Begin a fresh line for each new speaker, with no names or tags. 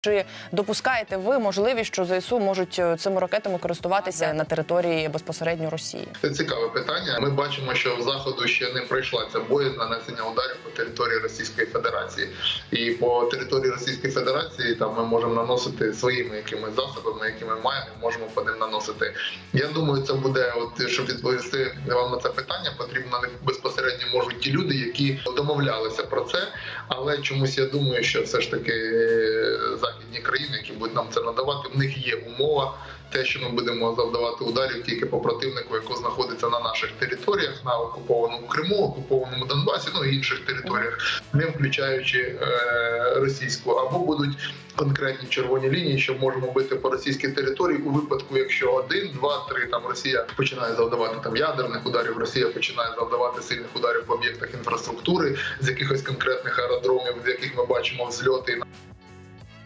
Чи допускаєте ви можливість, що ЗСУ можуть е, цими ракетами користуватися на території безпосередньо Росії?
Це цікаве питання. Ми бачимо, що в заходу ще не пройшла ця бой з нанесення ударів по території Російської Федерації, і по території Російської Федерації там ми можемо наносити своїми якимись засобами, які ми маємо, можемо по ним наносити. Я думаю, це буде, от щоб відповісти вам на це питання, потрібно не безпосередньо можуть ті люди, які домовлялися про це. Але чомусь я думаю, що все ж таки е, західні країни, які будуть нам це надавати, в них є умова. Те, що ми будемо завдавати ударів тільки по противнику, який знаходиться на наших територіях, на окупованому Криму, окупованому Донбасі, ну і інших територіях, не включаючи е, російську, або будуть конкретні червоні лінії, що можемо бити по російській території у випадку, якщо один, два, три там Росія починає завдавати там ядерних ударів, Росія починає завдавати сильних ударів по об'єктах інфраструктури з якихось конкретних аеродромів, з яких ми бачимо взльоти.